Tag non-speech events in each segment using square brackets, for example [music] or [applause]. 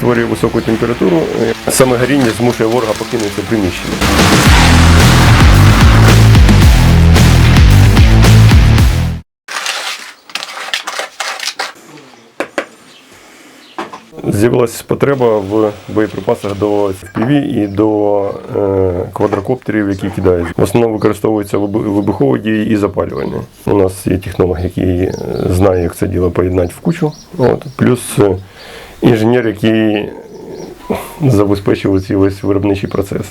створює високу температуру. Е, Саме горіння змушує ворога покинути приміщення. З'явилася потреба в боєприпасах до FPV і до е, квадрокоптерів, які кидають. В основному використовуються вибухові дії і запалювання. У нас є технолог, який е, знає, як це діло поєднати в кучу. От. Плюс інженер, який забезпечує цей весь виробничий процес.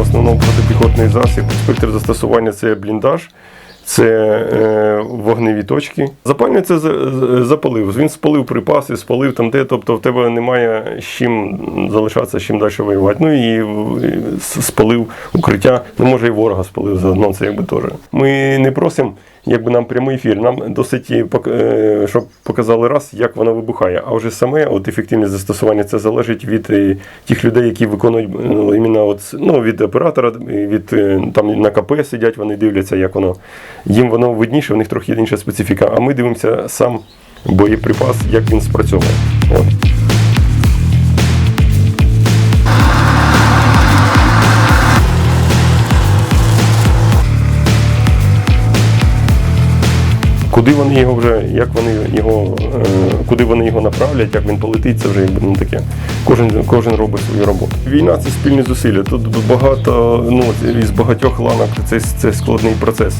Основному протипіхотний засіб. Спектр застосування це бліндаж, це е, вогневі точки. Запалення це за- за- запалив. Він спалив припаси, спалив там де, тобто в тебе немає з чим залишатися, з чим далі воювати. Ну і спалив укриття, ну може і ворога спалив заодно, це якби теж. Ми не просимо. Якби нам прямий ефір, нам досить, е, е, щоб показали раз, як воно вибухає. А вже саме от ефективність застосування це залежить від е, тих людей, які виконують ну, іменно от, ну, від оператора, від там на КП сидять, вони дивляться, як воно. Їм воно видніше, у них трохи інша специфіка. А ми дивимося сам боєприпас, як він спрацьовує. От. Куди вони його вже, як вони його, е, куди вони його направлять, як він полетить, це вже якби ну таке. Кожен, кожен робить свою роботу. Війна це спільні зусилля. Тут багато, ну із багатьох ланок це, це складний процес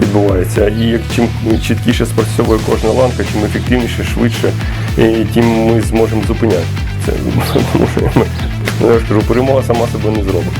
відбувається. І як чим чіткіше спрацьовує кожна ланка, чим ефективніше, швидше, і тим ми зможемо зупиняти. Це [laughs] тому що я кажу, перемога сама себе не зробить.